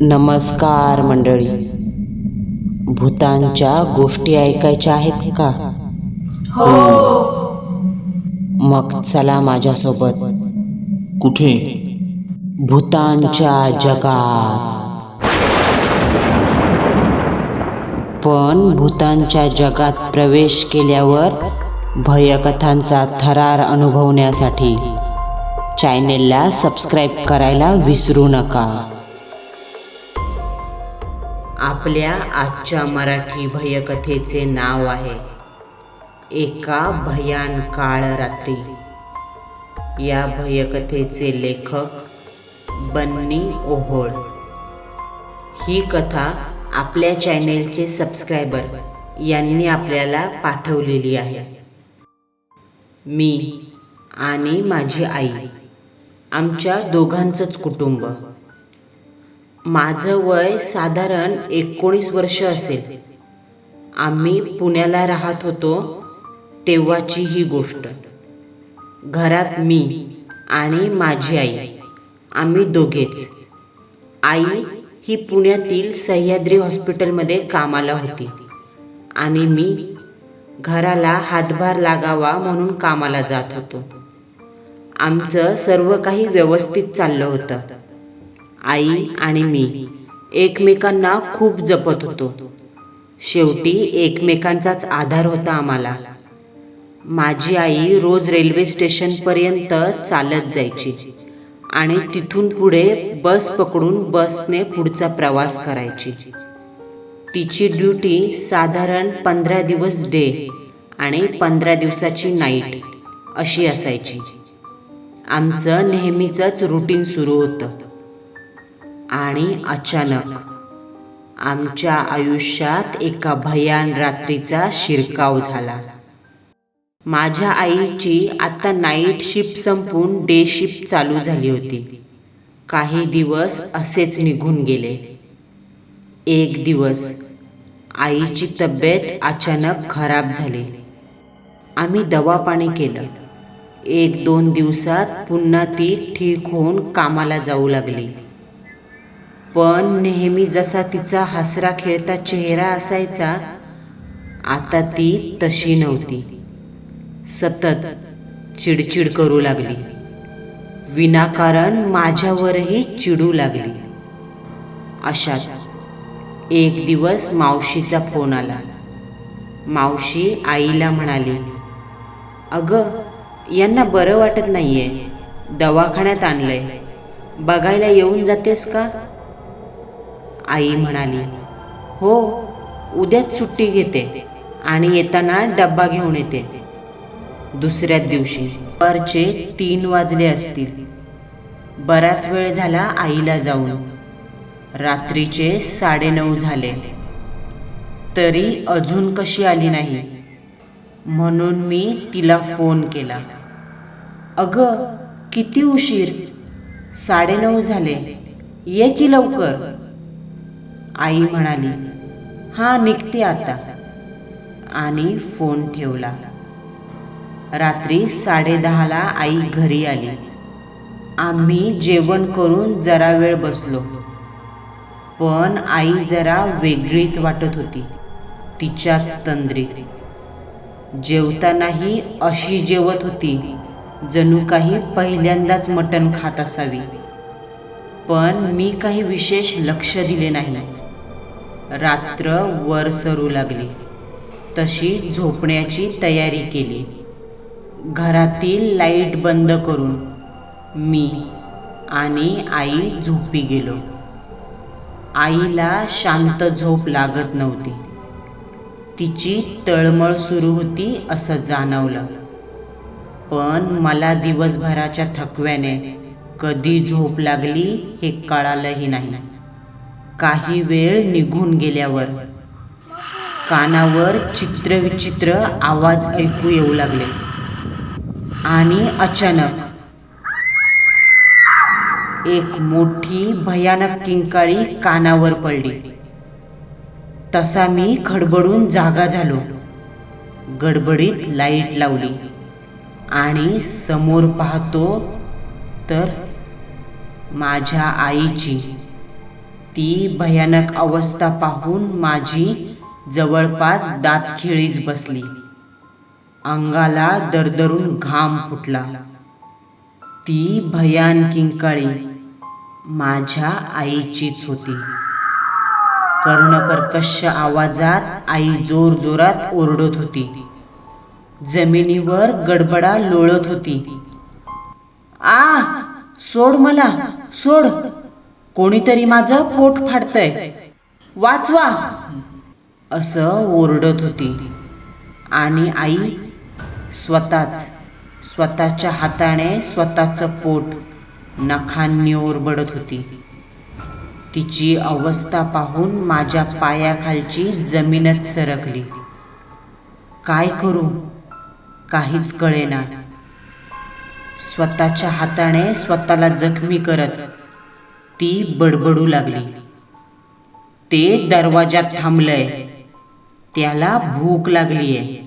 नमस्कार मंडळी. भूतांच्या गोष्टी ऐकायच्या आहेत का? मग चला माझ्यासोबत. कुठे? भूतांच्या जगात. पण भूतांच्या जगात प्रवेश केल्यावर भयकथांचा थरार अनुभवण्यासाठी चॅनेलला सबस्क्राईब करायला विसरू नका. आपल्या आजच्या मराठी भयकथेचे नाव आहे एका भयान काळ रात्री. या भयकथेचे लेखक बन्नी ओहोळ. ही कथा आपल्या चॅनेलचे सबस्क्रायबर यांनी आपल्याला पाठवलेली आहे. मी आणि माझी आई आमच्या दोघांचंच कुटुंब. माझं वय साधारण एकोणीस वर्ष असेल. आम्ही पुण्याला राहत होतो तेव्हाची ही गोष्ट. घरात मी आणि माझी आई आम्ही दोघेच. आई ही पुण्यातील सह्याद्री हॉस्पिटलमध्ये कामाला होती आणि मी घराला हातभार लागावा म्हणून कामाला जात होतो. आमचं सर्व काही व्यवस्थित चाललं होतं. आई आणि मी एकमेकांना खूप जपत होतो. शेवटी एकमेकांचाच आधार होता आम्हाला. माझी आई रोज रेल्वे स्टेशनपर्यंत चालत जायची आणि तिथून पुढे बस पकडून बसने पुढचा प्रवास करायची. तिची ड्युटी साधारण पंधरा दिवस डे आणि पंधरा दिवसाची नाईट अशी असायची. आमचं नेहमीचंच रुटीन सुरू होतं. आणि अचानक. आमच्या आयुष्यात एका भयान रात्रीचा शिरकाव झाला. माझ्या आईची आता नाईट शिफ्ट संपून डे शिफ्ट चालू झाली होती. काही दिवस असेच निघून गेले. एक दिवस. आईची तब्येत अचानक खराब झाली. आम्ही दवापाणी केलं. एक दोन दिवसात पुन्हा ती ठीक होऊन कामाला जाऊ लागली. पण नेहमी जसा तिचा हसरा खेळता चेहरा असायचा आता ती तशी नव्हती. सतत चिडचिड करू लागली. विनाकारण माझ्यावरही चिडू लागली. अशात एक दिवस मावशीचा फोन आला. मावशी आईला म्हणाली अगं यांना बरं वाटत नाहीये. दवाखान्यात आणलंय. बघायला येऊन जातेस का? आई म्हणाली हो उद्याच सुट्टी घेते आणि येताना डब्बा घेऊन येते. दुसऱ्याच दिवशी परचे तीन वाजले असतील. बराच वेळ झाला आईला जाऊन. रात्रीचे साडेनऊ झाले. तरी अजून कशी आली नाही. म्हणून मी तिला फोन केला. अगं किती उशीर? साडेनऊ झाले. ये की लवकर. आई म्हणाली हां निघते आता. आणि फोन ठेवला. रात्री साडेदहाला आई घरी आली. आम्ही जेवण करून जरा वेळ बसलो. पण आई जरा वेगळीच वाटत होती. तिच्याच तंद्रीत. जेवतानाही अशी जेवत होती जणू काही पहिल्यांदाच मटण खात असावी. पण मी काही विशेष लक्ष दिले नाही. रात्र वर सरू लागली. तशी झोपण्याची तयारी केली. घरातील लाइट बंद करून मी आणि आई झोपी गेलो. आईला शांत झोप लागत नव्हती. तिची तळमळ सुरू होती असं जाणवलं. पण मला दिवसभराच्या थकव्याने कधी झोप लागली हे कळालंही नाही. काही वेळ निघून गेल्यावर कानावर चित्रविचित्र आवाज ऐकू येऊ लागले. आणि अचानक एक मोठी भयानक किंकाळी कानावर पडली. तसा मी खडबडून जागा झालो. गडबडीत लाइट लावली. आणि समोर पाहतो तर माझ्या आईची ती भयानक अवस्था पाहून माझी जवळपास दातखिळीच बसली. अंगाला दरदरून घाम फुटला. ती भयान किंकाळी माझ्या आईचीच होती. कर्णकर्कश आवाजात आई जोर जोरात ओरडत होती. जमिनीवर गडबडा लोळत होती. आ सोड मला सोड कोणीतरी माझं पोट फाडतंय. वाचवा. असं ओरडत होती. आणि आई स्वतःच स्वतःच्या हाताने स्वतःचं पोट नखांनी ओरबडत होती. तिची अवस्था पाहून माझ्या पायाखालची जमीनच सरकली. काय करू? काहीच कळेना. स्वतःच्या हाताने स्वतःला जखमी करत ती बडबडू लागली. ते दरवाजात थांबलंय. त्याला भूक लागलीये.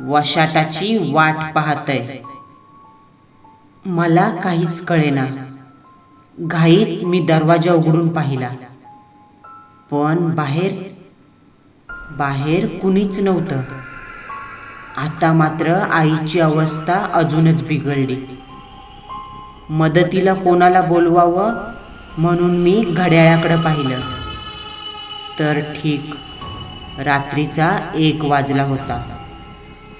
वशाटाची वाट पाहतय. मला काहीच कळेना. घाईत मी दरवाजा उघडून पाहिला. पण बाहेर बाहेर कुणीच नव्हतं. आता मात्र आईची अवस्था अजूनच बिघडली. मदतीला कोणाला बोलवावं म्हणून मी घड्याळाकडं पाहिलं. तर ठीक रात्रीचा एक वाजला होता.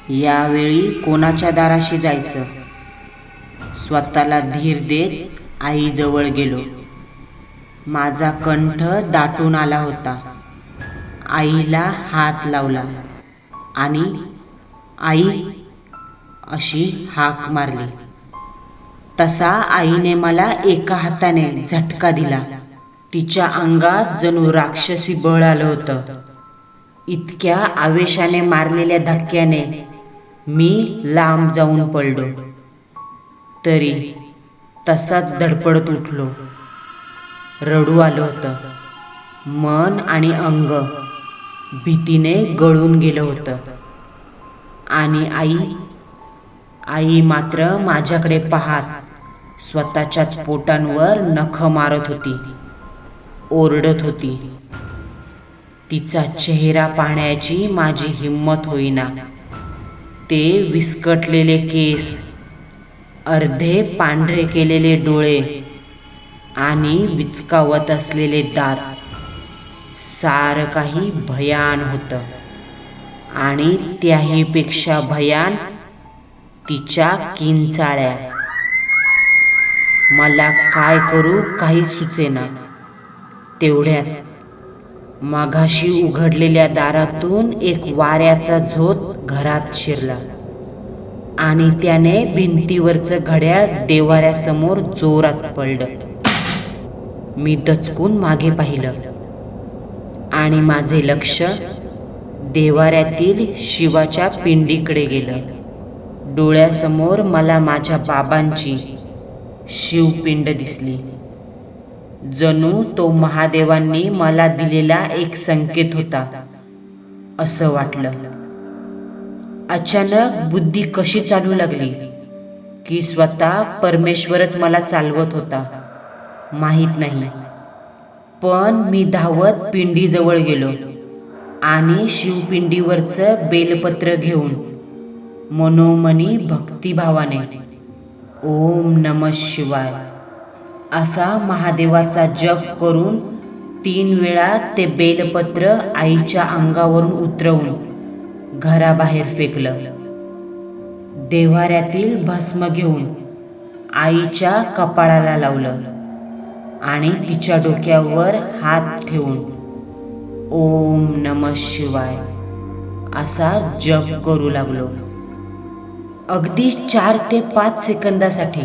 यावेळी कोणाच्या दाराशी जायचं? स्वतःला धीर देत आईजवळ गेलो. माझा कंठ दाटून आला होता. आईला हात लावला आणि आई अशी हाक मारली. तसा आईने मला एका हाताने झटका दिला. तिच्या अंगात जणू राक्षसी बळ आलं होतं. इतक्या आवेशाने मारलेल्या धक्क्याने मी लांब जाऊन पडलो. तरी तसाच धडपडत उठलो. रडू आलं होतं. मन आणि अंग भीतीने गळून गेलं होतं. आणि आई आई मात्र माझ्याकडे पाहात. स्वतःच्याच पोटांवर नख मारत होती. ओरडत होती. तिचा चेहरा पाहण्याची माझी हिंमत होईना. ते विस्कटलेले केस अर्धे पांढरे केलेले डोळे आणि विचकावत असलेले दात सारं काही भयान होतं. आणि त्याहीपेक्षा भयान तिच्या किंचाळ्या. मला काय करू काही सुचेना. तेवढ्यात माघाशी उघडलेल्या दारातून एक वाऱ्याचा झोत घरात शिरला. आणि त्याने भिंतीवरचं घड्याळ देवाऱ्यासमोर जोरात पडलं. मी दचकून मागे पाहिलं. आणि माझे लक्ष देवाऱ्यातील शिवाच्या पिंडीकडे गेलं. डोळ्यासमोर मला माझ्या बाबांची शिवपिंड दिसली. जणू तो महादेवांनी मला दिलेला एक संकेत होता. असं वाटलं. अचानक बुद्धी कशी चालू लागली? की स्वतः परमेश्वरच मला चालवत होता? माहीत नाही. पण मी धावत पिंडीजवळ गेलो आणि शिवपिंडीवरचं बेलपत्र घेऊन मनोमनी भक्तिभावाने ओम नम शिवाय. असा महादेवाचा जप करून तीन वेळा ते बेलपत्र आईच्या अंगावरून उतरवून घराबाहेर फेकलं. देवाऱ्यातील भस्म घेऊन आईच्या कपाळाला लावलं आणि तिच्या डोक्यावर हात ठेवून ओम नम शिवाय असा जप करू लागलो. अगदी चार ते पाच सेकंदासाठी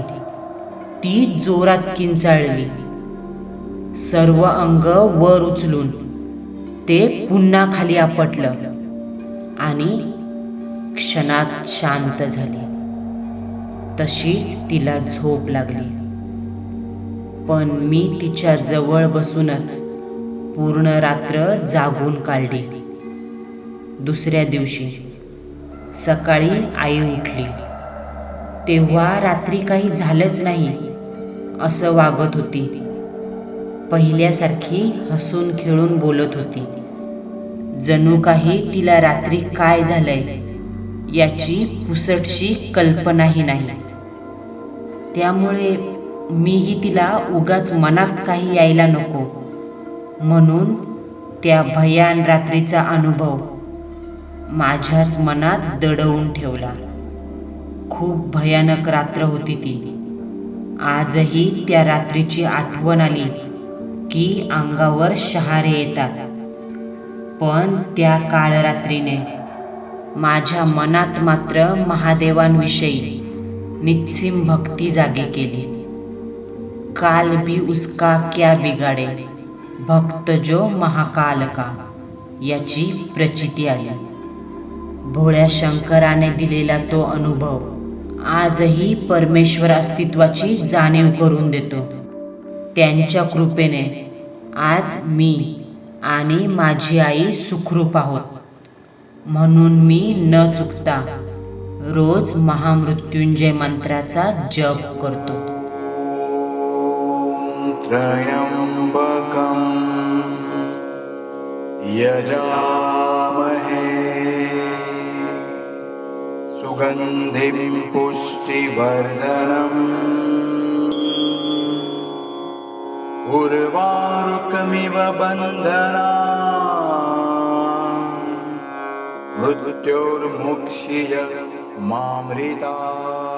ती जोरात किंचाळली. सर्व अंग वर उचलून ते पुन्हा खाली आपटलं आणि क्षणात शांत झाली. तशीच तिला झोप लागली. पण मी तिच्या जवळ बसूनच पूर्ण रात्र जागून काढली. दुसऱ्या दिवशी सकाळी आई उठली. तेव्हा रात्री काही झालंच नाही असं वागत होती. पहिल्यासारखी हसून खेळून बोलत होती. जणू काही तिला रात्री काय झालंय याची पुसटशी कल्पनाही नाही. त्यामुळे मीही तिला उगाच मनात काही यायला नको. म्हणून त्या भयान रात्रीचा अनुभव माझ्याच मनात दडवून ठेवला. खूप भयानक रात्र होती ती. आजही त्या रात्रीची आठवण आली की अंगावर शहारे येतात. पण त्या काळरात्रीने माझ्या मनात मात्र महादेवांविषयी निस्सिम भक्ती जागी केली. काल भी उसका क्या बिगाडे भक्त जो महाकाल का याची प्रचिती आली. भोळ्या शंकराने दिलेला तो अनुभव आजही परमेश्वर अस्तित्वाची जाणीव करून देतो. त्यांच्या कृपेने आज मी आणि माझी आई सुखरूप आहोत. म्हणून मी न चुकता रोज महामृत्युंजय मंत्राचा जप करतो. यजा सुगन्धिं पुष्टिवर्धनम्। उर्वारुकमिव बन्धना। मृत्योर्मुक्षिय मामृता